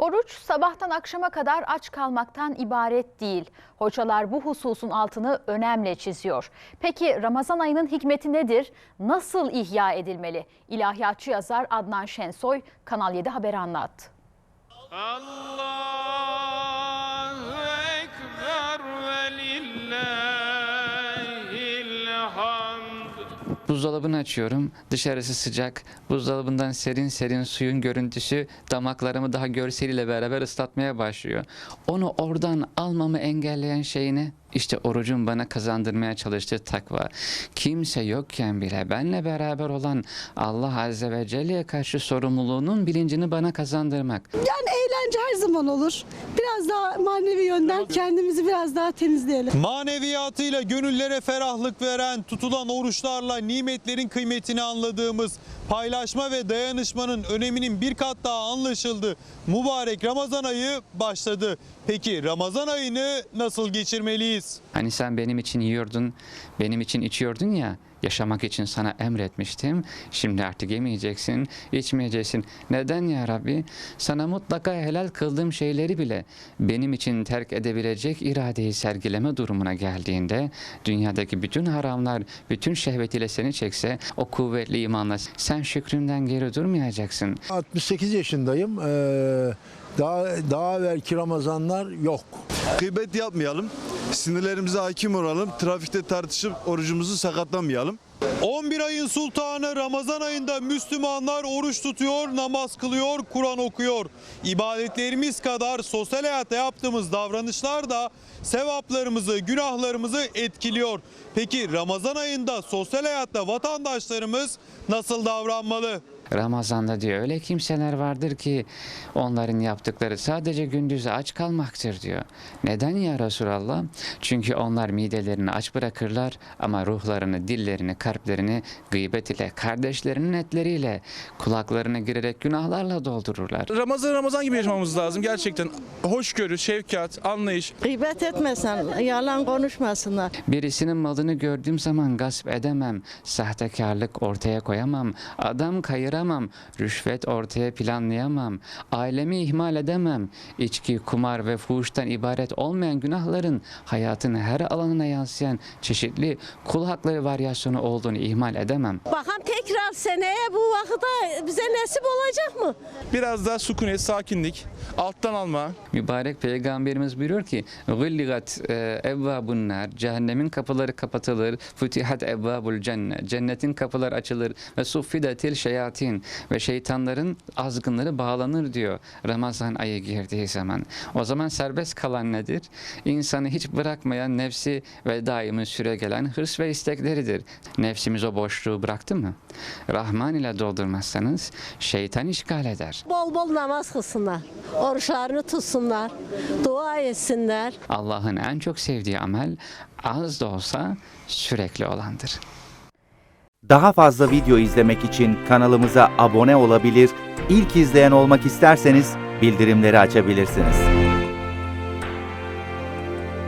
Oruç sabahtan akşama kadar aç kalmaktan ibaret değil. Hocalar bu hususun altını önemli çiziyor. Peki Ramazan ayının hikmeti nedir? Nasıl ihya edilmeli? İlahiyatçı yazar Adnan Şensoy Kanal 7 Haber anlattı. Allahu Ekber ve lillahil Buzdolabını açıyorum. Dışarısı sıcak. Buzdolabından serin serin suyun görüntüsü damaklarımı daha görseliyle beraber ıslatmaya başlıyor. Onu oradan almamı engelleyen şey ne? İşte orucun bana kazandırmaya çalıştığı takva. Kimse yokken bile benle beraber olan Allah Azze ve Celle'ye karşı sorumluluğunun bilincini bana kazandırmak. Yani eğlence her zaman olur. Biraz daha manevi yönden kendimizi biraz daha temizleyelim. Maneviyatıyla gönüllere ferahlık veren, tutulan oruçlarla nimetlerin kıymetini anladığımız, paylaşma ve dayanışmanın öneminin bir kat daha anlaşıldı. Mübarek Ramazan ayı başladı. Peki Ramazan ayını nasıl geçirmeliyiz? Hani sen benim için yiyordun, benim için içiyordun ya, yaşamak için sana emretmiştim. Şimdi artık yemeyeceksin, içmeyeceksin. Neden ya Rabbi? Sana mutlaka helal kıldığım şeyleri bile benim için terk edebilecek iradeyi sergileme durumuna geldiğinde dünyadaki bütün haramlar, bütün şehvetiyle seni çekse o kuvvetli imanla sen şükründen geri durmayacaksın. 68 yaşındayım. Ee, daha daha evvelki Ramazanlar yok. Gıybet yapmayalım. Sinirlerimize hakim olalım. Trafikte tartışıp orucumuzu sakatlamayalım. 11 ayın sultanı Ramazan ayında Müslümanlar oruç tutuyor, namaz kılıyor, Kur'an okuyor. İbadetlerimiz kadar sosyal hayatta yaptığımız davranışlar da sevaplarımızı, günahlarımızı etkiliyor. Peki Ramazan ayında sosyal hayatta vatandaşlarımız nasıl davranmalı? Ramazan'da diyor öyle kimseler vardır ki onların yaptıkları sadece gündüz aç kalmaktır diyor. Neden ya Resulallah? Çünkü onlar midelerini aç bırakırlar ama ruhlarını, dillerini, kalplerini gıybet ile, kardeşlerinin etleriyle, kulaklarına girerek günahlarla doldururlar. Ramazan Ramazan gibi yaşamamız lazım gerçekten. Hoşgörü, şefkat, anlayış. Gıybet etmesen, yalan konuşmasınlar. Birisinin malını gördüğüm zaman gasp edemem, sahtekarlık ortaya koyamam, adam kayıramam, rüşvet ortaya planlayamam, ailemi ihmal edemem. İçki, kumar ve fuhuştan ibaret olmayan günahların hayatın her alanına yansıyan çeşitli kul hakları varyasyonu olduğunu ihmal edemem. Bakalım tekrar seneye vakitte bize nasip olacak mı? Biraz daha sükunet, sakinlik, alttan alma. Mübarek peygamberimiz buyuruyor ki "Gulligat e, evvabun nar" cehennemin kapıları kapatılır. Futihat evvabul cennet. Cennetin kapıları açılır ve suffidetil şeyatin ve şeytanların azgınları bağlanır diyor Ramazan ayı girdiği zaman. O zaman serbest kalan nedir? İnsanı hiç bırakmayan nefsi ve daimi süre gelen hırs ve istekleridir. Nefsimiz o boşluğu bıraktı mı? Rahman ile doldurmazsanız şeytan işgal eder. Bol bol namaz kılsınlar. Oruçlarını tutsunlar. Dua etsinler. Allah'ın en çok sevdiği amel az da olsa sürekli olandır. Daha fazla video izlemek için kanalımıza abone olabilir, ilk izleyen olmak isterseniz bildirimleri açabilirsiniz.